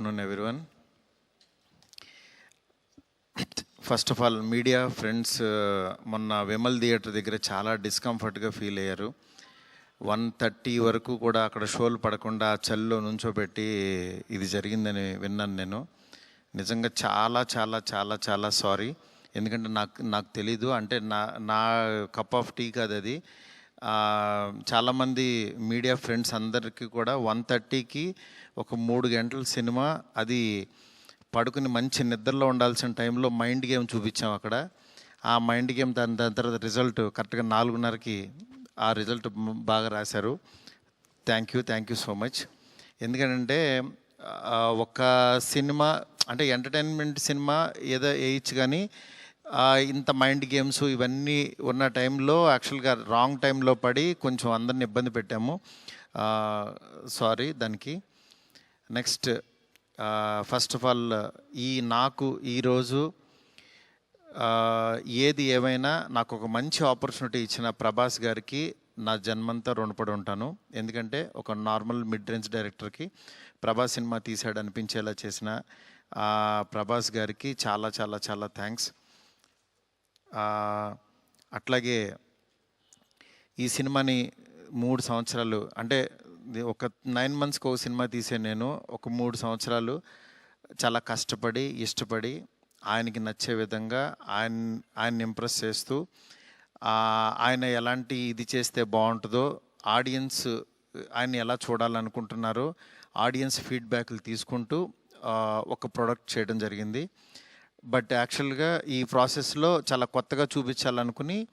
afternoon, everyone. First of all media friends మొన్న Vimal theatre దగ్గర చాలా డిస్కంఫర్ట్గా ఫీల్ అయ్యారు. వన్ థర్టీ వరకు కూడా అక్కడ షోలు పడకుండా చల్లో నుంచోబెట్టి ఇది జరిగిందని విన్నాను నేను. నిజంగా చాలా చాలా చాలా చాలా సారీ ఎందుకంటే నాకు నాకు తెలీదు. అంటే నా నా కప్ ఆఫ్ టీ కాదు అది. చాలామంది మీడియా ఫ్రెండ్స్ అందరికీ కూడా వన్ థర్టీకి ఒక మూడు గంటల సినిమా అది పడుకుని మంచి నిద్రలో ఉండాల్సిన టైంలో మైండ్ గేమ్ చూపించాం అక్కడ. ఆ మైండ్ గేమ్ దాని దాని తర్వాత రిజల్ట్ కరెక్ట్గా నాలుగున్నరకి ఆ రిజల్ట్ బాగా రాశారు. Thank you thank you so much. ఎందుకంటే ఒక సినిమా అంటే ఎంటర్టైన్మెంట్ సినిమా ఏదో వేయచ్చు కానీ ఇంత మైండ్ గేమ్స్ ఇవన్నీ ఉన్న టైంలో యాక్చువల్గా రాంగ్ టైంలో పడి కొంచెం అందరిని ఇబ్బంది పెట్టాము. సారీ దానికి. నెక్స్ట్ ఫస్ట్ ఆఫ్ ఆల్ ఈ నాకు ఈరోజు ఏది ఏమైనా నాకు ఒక మంచి ఆపర్చునిటీ ఇచ్చిన ప్రభాస్ గారికి నా జన్మంతా రుణపడి ఉంటాను. ఎందుకంటే ఒక నార్మల్ మిడ్ రేంజ్ డైరెక్టర్కి ప్రభాస్ సినిమా తీసాడు అనిపించేలా చేసిన ప్రభాస్ గారికి చాలా చాలా చాలా థ్యాంక్స్. అట్లాగే ఈ సినిమాని మూడు సంవత్సరాలు అంటే ఒక నైన్ మంత్స్కి ఒక సినిమా తీసే నేను ఒక మూడు సంవత్సరాలు చాలా కష్టపడి ఇష్టపడి ఆయనకి నచ్చే విధంగా ఆయన ఆయన్ని ఇంప్రెస్ చేస్తూ ఆయన ఎలాంటి ఇది చేస్తే బాగుంటుందో ఆడియన్స్ ఆయన ఎలా చూడాలనుకుంటున్నారో ఆడియన్స్ ఫీడ్బ్యాక్లు తీసుకుంటూ ఒక ప్రోడక్ట్ చేయడం జరిగింది. బట్ యాక్చువల్గా ఈ ప్రాసెస్లో చాలా కొత్తగా చూపించాలనుకుని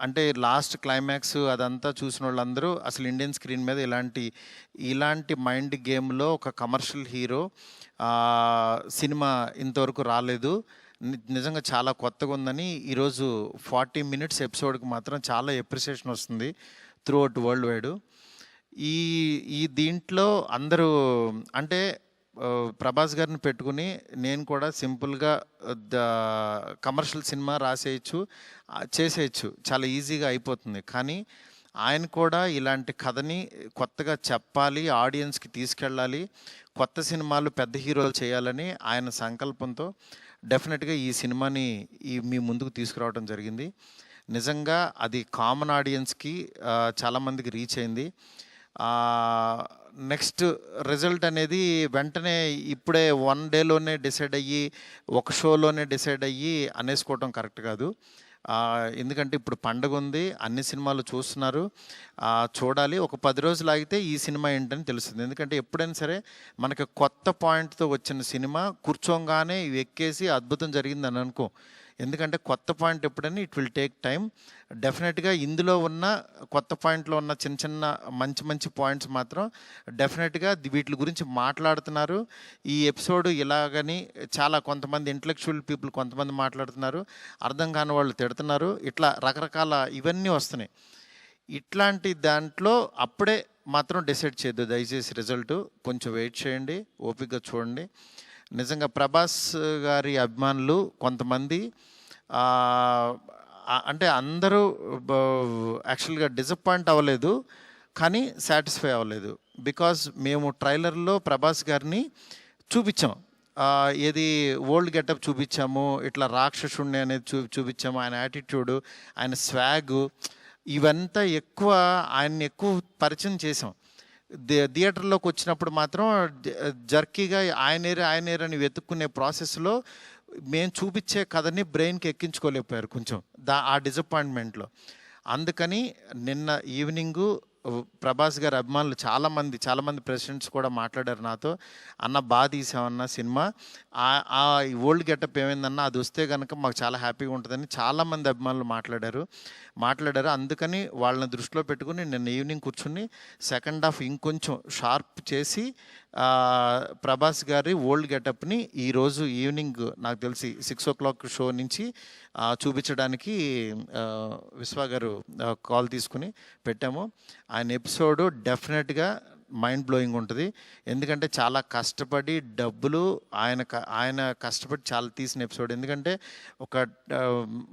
అంటే లాస్ట్ క్లైమాక్స్ అదంతా చూసిన వాళ్ళందరూ అసలు ఇండియన్ స్క్రీన్ మీద ఇలాంటి ఇలాంటి మైండ్ గేమ్లో ఒక కమర్షియల్ హీరో సినిమా ఇంతవరకు రాలేదు. నిజంగా చాలా కొత్తగా ఉందని ఈరోజు ఫార్టీ మినిట్స్ ఎపిసోడ్కి మాత్రం చాలా ఎప్రిసియేషన్ వస్తుంది త్రూ అవుట్ వరల్డ్ వైడ్. ఈ ఈ దీంట్లో అందరూ అంటే ప్రభాస్ గారిని పెట్టుకుని నేను కూడా సింపుల్గా ద కమర్షియల్ సినిమా రాసేయచ్చు చేసేయచ్చు. చాలా ఈజీగా అయిపోతుంది. కానీ ఆయన కూడా ఇలాంటి కథని కొత్తగా చెప్పాలి ఆడియన్స్కి తీసుకెళ్ళాలి కొత్త సినిమాలు పెద్ద హీరోలు చేయాలని ఆయన సంకల్పంతో డెఫినెట్గా ఈ సినిమాని ఈ మీ ముందుకు తీసుకురావడం జరిగింది. నిజంగా అది కామన్ ఆడియన్స్కి చాలామందికి రీచ్ అయింది. నెక్స్ట్ రిజల్ట్ అనేది వెంటనే ఇప్పుడే వన్ డేలోనే డిసైడ్ అయ్యి ఒక షోలోనే డిసైడ్ అయ్యి అనేసుకోవటం కరెక్ట్ కాదు. ఎందుకంటే ఇప్పుడు పండగ ఉంది అన్ని సినిమాలు చూస్తున్నారు. చూడాలి ఒక పది రోజులు ఆగితే ఈ సినిమా ఏంటని తెలుస్తుంది. ఎందుకంటే ఎప్పుడైనా సరే మనకి కొత్త పాయింట్తో వచ్చిన సినిమా కూర్చోగానే ఎక్కేసి అద్భుతం జరిగిందని అనుకో. ఎందుకంటే కొత్త పాయింట్ ఎప్పుడైనా ఇట్ విల్ టేక్ టైం డెఫినెట్గా ఇందులో ఉన్న కొత్త పాయింట్లో ఉన్న చిన్న చిన్న మంచి మంచి పాయింట్స్ మాత్రం డెఫినెట్గా వీటి గురించి మాట్లాడుతున్నారు. ఈ ఎపిసోడ్ ఇలాగని చాలా కొంతమంది ఇంటలెక్చువల్ పీపుల్ కొంతమంది మాట్లాడుతున్నారు. అర్థం కాని వాళ్ళు తిడుతున్నారు. ఇట్లా రకరకాల ఇవన్నీ వస్తున్నాయి. ఇట్లాంటి దాంట్లో అప్పుడే మాత్రం డిసైడ్ చేయొద్దు. దయచేసి రిజల్ట్ కొంచెం వెయిట్ చేయండి. ఓపికగా చూడండి. నిజంగా ప్రభాస్ గారి అభిమానులు కొంతమంది అంటే అందరూ యాక్చువల్గా డిసప్పాయింట్ అవ్వలేదు కానీ సాటిస్ఫై అవ్వలేదు. బికాజ్ మేము ట్రైలర్లో ప్రభాస్ గారిని చూపించాం. ఏది ఓల్డ్ గెటప్ చూపించాము ఇట్లా రాక్షసుణ్ణి అనేది చూ చూపించాము ఆయన యాటిట్యూడు ఆయన స్వాగ్ ఇవంతా ఎక్కువ ఆయన్ని ఎక్కువ పరిచయం చేసాం థియేటర్లోకి వచ్చినప్పుడు మాత్రం జర్కీగా ఆయనేరు ఆయనేరు అని వెతుక్కునే ప్రాసెస్లో మేము చూపించే కథని బ్రెయిన్కి ఎక్కించుకోలేకపోయారు కొంచెం దా ఆ డిసప్పాయింట్మెంట్లో. అందుకని నిన్న ఈవినింగు ప్రభాస్ గారి అభిమానులు చాలామంది చాలామంది ప్రెసిడెంట్స్ కూడా మాట్లాడారు నాతో. అన్న బాగా తీసామన్న సినిమా. ఆ- ఓల్డ్ గెటప్ ఏమైందన్న అది వస్తే కనుక మాకు చాలా హ్యాపీగా ఉంటుందని చాలామంది అభిమానులు మాట్లాడారు. మాట్లాడారు. అందుకని వాళ్ళని దృష్టిలో పెట్టుకుని నిన్న ఈవినింగ్ కూర్చుని సెకండ్ హాఫ్ ఇంకొంచెం షార్ప్ చేసి ప్రభాస్ గారి ఓల్డ్ గెటప్ని ఈరోజు ఈవినింగ్ నాకు తెలిసి సిక్స్ ఓ క్లాక్ షో నుంచి చూపించడానికి విశ్వా విశ్వ గారు కాల్ తీసుకుని పెట్టాము. ఆయన ఎపిసోడ్ డెఫినెట్గా మైండ్ బ్లోయింగ్ ఉంటుంది. ఎందుకంటే చాలా కష్టపడి డబ్బులు ఆయన క- ఆయన కష్టపడి చాలా తీసిన ఎపిసోడ్. ఎందుకంటే ఒక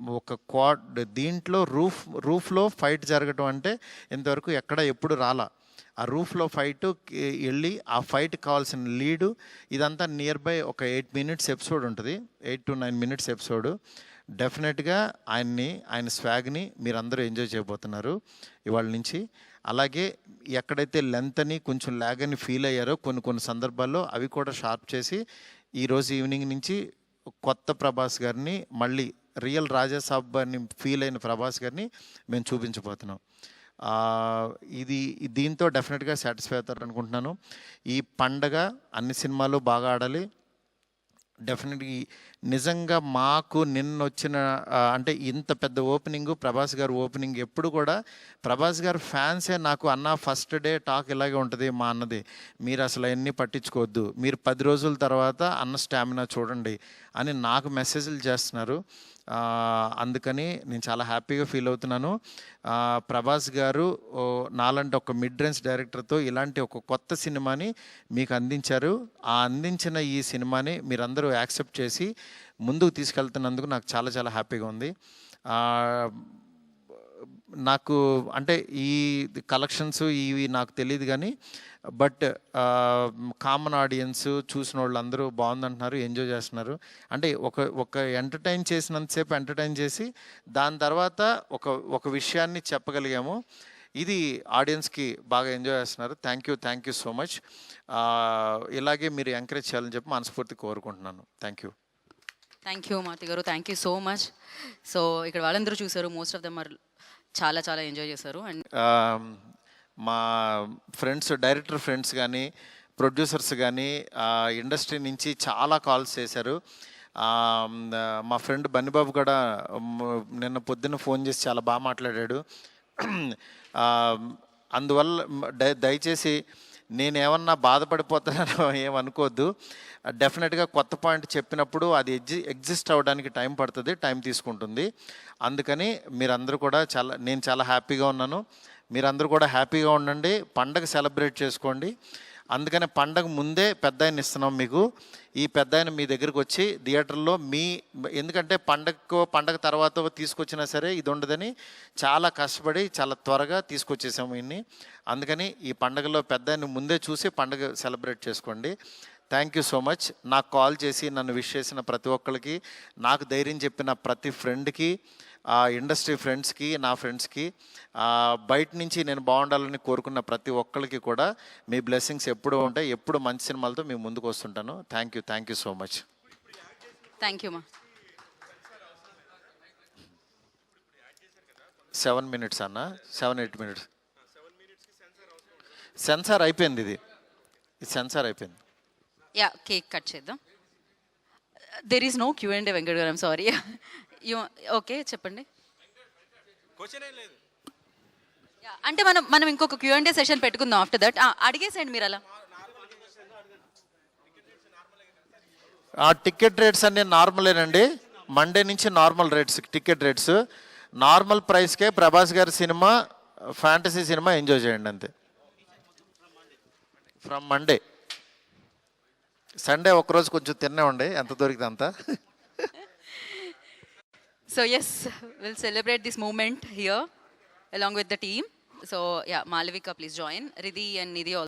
ఒక క్వాడ్ దీంట్లో రూఫ్ రూఫ్లో ఫైట్ జరగటం అంటే ఇంతవరకు ఎక్కడ ఎప్పుడు రాలా. ఆ రూఫ్లో ఫైట్ వెళ్ళి ఆ ఫైట్ కావాల్సిన లీడు ఇదంతా నియర్ బై ఒక ఎయిట్ మినిట్స్ ఎపిసోడ్ ఉంటుంది. Eight to nine minutes episode. డెఫినెట్గా ఆయన్ని ఆయన స్వాగ్ని మీరందరూ ఎంజాయ్ చేయబోతున్నారు ఇవాళ నుంచి. అలాగే ఎక్కడైతే లెంత్ అని కొంచెం ల్యాగ్ అని ఫీల్ అయ్యారో కొన్ని కొన్ని సందర్భాల్లో అవి కూడా షార్ప్ చేసి ఈరోజు ఈవినింగ్ నుంచి కొత్త ప్రభాస్ గారిని మళ్ళీ రియల్ రాజాసాబ్ అని ఫీల్ అయిన ప్రభాస్ గారిని మేము చూపించబోతున్నాం. ఇది దీంతో డెఫినెట్గా సాటిస్ఫై అవుతారు అనుకుంటున్నాను ఈ పండగ అన్ని సినిమాలు బాగా ఆడాలి. డెఫినెట్గా నిజంగా మాకు నిన్న వచ్చిన అంటే ఇంత పెద్ద ఓపెనింగ్ ప్రభాస్ గారు ఓపెనింగ్ ఎప్పుడు కూడా ప్రభాస్ గారు ఫ్యాన్సే నాకు అన్న ఫస్ట్ డే టాక్ ఇలాగే ఉంటుంది మా అన్నది. మీరు అసలు అవన్నీ పట్టించుకోవద్దు. మీరు పది రోజుల తర్వాత అన్న స్టామినా చూడండి అని నాకు మెసేజ్లు చేస్తున్నారు. అందుకని నేను చాలా హ్యాపీగా ఫీల్ అవుతున్నాను. ప్రభాస్ గారు నాలంటి ఒక మిడ్ రేంజ్ డైరెక్టర్తో ఇలాంటి ఒక కొత్త సినిమాని మీకు అందించారు. ఆ అందించిన ఈ సినిమాని మీరందరూ యాక్సెప్ట్ చేసి ముందుకు తీసుకెళ్తున్నందుకు నాకు చాలా చాలా హ్యాపీగా ఉంది. నాకు అంటే ఈ కలెక్షన్స్ ఇవి నాకు తెలియదు కానీ బట్ కామన్ ఆడియన్స్ చూసిన వాళ్ళు అందరూ బాగుందంటున్నారు ఎంజాయ్ చేస్తున్నారు. అంటే ఒక ఒక ఎంటర్టైన్ చేసినంతసేపు ఎంటర్టైన్ చేసి దాని తర్వాత ఒక ఒక విషయాన్ని చెప్పగలిగాము. ఇది ఆడియన్స్కి బాగా ఎంజాయ్ చేస్తున్నారు. Thank you thank you so much. ఇలాగే మీరు ఎంకరేజ్ చేయాలని చెప్పి మనస్ఫూర్తి కోరుకుంటున్నాను. Thank you. Thank you Mathi గారు. Thank you so much. So ఇక్కడ వాళ్ళందరూ చూసారు మోస్ట్ ఆఫ్ దమ్ ఆర్ చాలా చాలా ఎంజాయ్ చేశారు. అండ్ మా ఫ్రెండ్స్ డైరెక్టర్ ఫ్రెండ్స్ కానీ ప్రొడ్యూసర్స్ కానీ ఇండస్ట్రీ నుంచి చాలా కాల్స్ చేశారు. మా ఫ్రెండ్ బన్నిబాబు కూడా నిన్న పొద్దున్న ఫోన్ చేసి చాలా బాగా మాట్లాడాడు. అందువల్ల దయచేసి నేను దయచేసి నేనేమన్నా బాధపడిపోతున్నానో ఏమనుకోవద్దు డెఫినెట్గా కొత్త పాయింట్ చెప్పినప్పుడు అది ఎగ్జి ఎగ్జిస్ట్ అవ్వడానికి టైం పడుతుంది టైం తీసుకుంటుంది. అందుకని మీరందరూ కూడా చాలా నేను చాలా హ్యాపీగా ఉన్నాను. మీరందరూ కూడా హ్యాపీగా ఉండండి. పండగ సెలబ్రేట్ చేసుకోండి. అందుకని పండగ ముందే పెద్ద ఆయన ఇస్తున్నాం మీకు. ఈ పెద్ద ఆయన మీ దగ్గరికి వచ్చి థియేటర్లో మీ ఎందుకంటే పండగకు పండగ తర్వాత తీసుకొచ్చినా సరే ఇది ఉండదని చాలా కష్టపడి చాలా త్వరగా తీసుకొచ్చేసాము ఇన్ని. అందుకని ఈ పండగలో పెద్ద ఆయన ముందే చూసి పండగ సెలబ్రేట్ చేసుకోండి. థ్యాంక్ యూ సో మచ్ నాకు కాల్ చేసి నన్ను విష్ చేసిన ప్రతి ఒక్కరికి నాకు ధైర్యం చెప్పిన ప్రతి ఫ్రెండ్కి ఆ ఇండస్ట్రీ ఫ్రెండ్స్కి నా ఫ్రెండ్స్కి బయట నుంచి నేను బాగుండాలని కోరుకున్న ప్రతి ఒక్కరికి కూడా మీ బ్లెస్సింగ్స్ ఎప్పుడూ ఉంటాయి ఎప్పుడు మంచి సినిమాలతో మీ ముందుకు వస్తుంటాను. Thank you thank you so much thank you మా సెవెన్ మినిట్స్ అన్న? సెవెన్ ఎయిట్ మినిట్స్ సెన్సార్ అయిపోయింది ఇది. సెన్సార్ అయిపోయింది. యా కేక్ కట్ చేద్దాం. There is no Q and Venkat గారు సారీ యూ ఓకే చెప్పండి. అంటే మనం మనం ఇంకొక క్యూ అండ్ సెషన్ పెట్టుకుందాం ఆఫ్టర్ దట్ అడిగేసేయండి మీరు అలా. ఆ టికెట్ రేట్స్ అన్నీ నార్మలేనండి మండే నుంచి normal rates ticket rates normal ప్రైస్కే Prabhas గారి సినిమా ఫ్యాంటసీ సినిమా ఎంజాయ్ చేయండి అంతే. ఫ్రమ్ మండే సండే ఒక రోజు కొంచెం తిన్నే ఎంత దొరికితే అంత. So yes will celebrate this moment here along with the team so yeah Malavika please join Ridhi and Nidhi